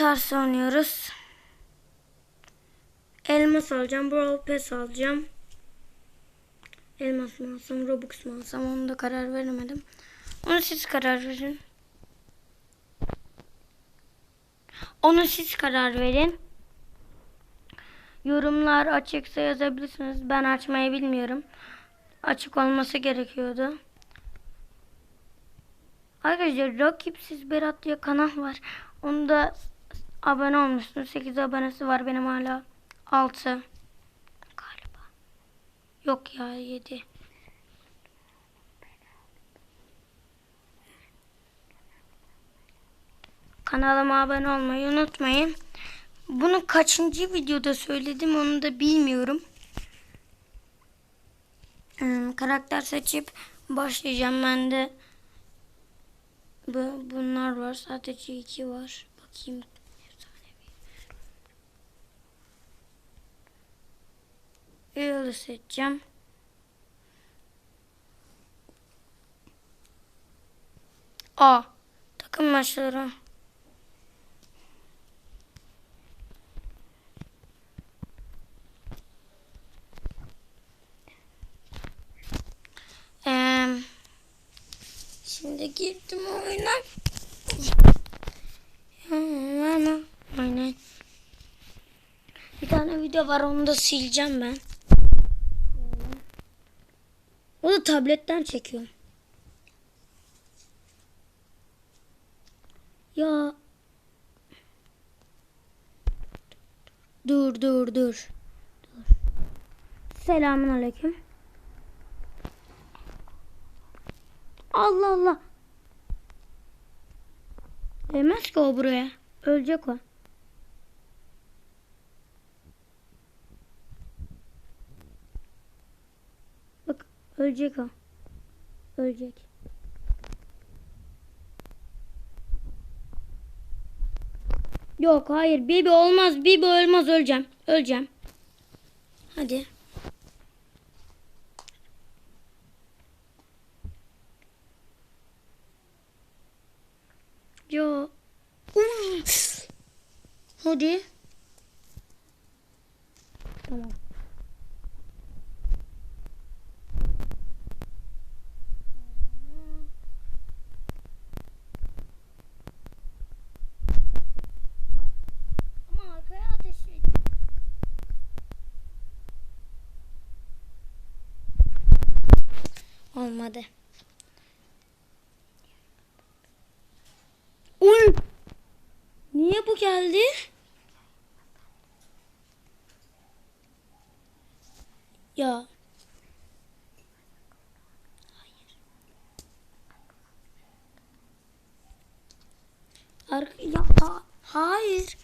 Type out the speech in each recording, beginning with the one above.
Stars oynuyoruz. Elmas alacağım. Brawl Pass alacağım. Elmas mı alsam, Robux mu alsam onu da karar veremedim. Onu siz karar verin. Onu siz karar verin. Yorumlar açıksa yazabilirsiniz. Ben açmayı bilmiyorum. Açık olması gerekiyordu. Arkadaşlar rakipsiz Berat diye kanal var. Onda abone olmuşsun. 8 abonesi var benim hala. 6 galiba. Yok ya 7. Kanalıma abone olmayı unutmayın. Bunu kaçıncı videoda söyledim onu da bilmiyorum. Hmm, karakter seçip başlayacağım. Ben de bu, bunlar var. Sadece iki var. Bakayım. Yılı seçeceğim. A. Takım maçları. Eee Şimdi girdim oyuna. Bir tane video var onu da sileceğim ben. O da tabletten çekiyorum. Ya. Dur dur dur. Dur. Selamun aleyküm. Allah Allah. Değmez ki o buraya. Ölecek o. ölecek o. Ölecek. Yok hayır Bibi olmaz Bibi olmaz öleceğim. Öleceğim. Hadi. Yo. Hadi. Tamam. Olmadı. Uy! Niye bu geldi? Ya. Hayır. Ar ya ha- hayır.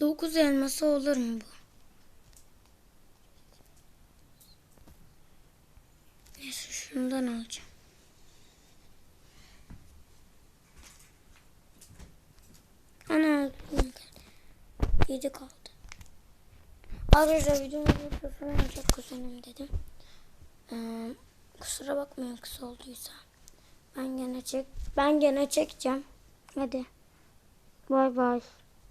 Dokuz elması olur mu bu? Neyse şundan alacağım. Ana yedi kaldı. Arkadaşlar videomu burada çok kuzenim dedim. Ee, kusura bakmayın kısa olduysa. Ben gene çek ben gene çekeceğim. Hadi. Bay bay.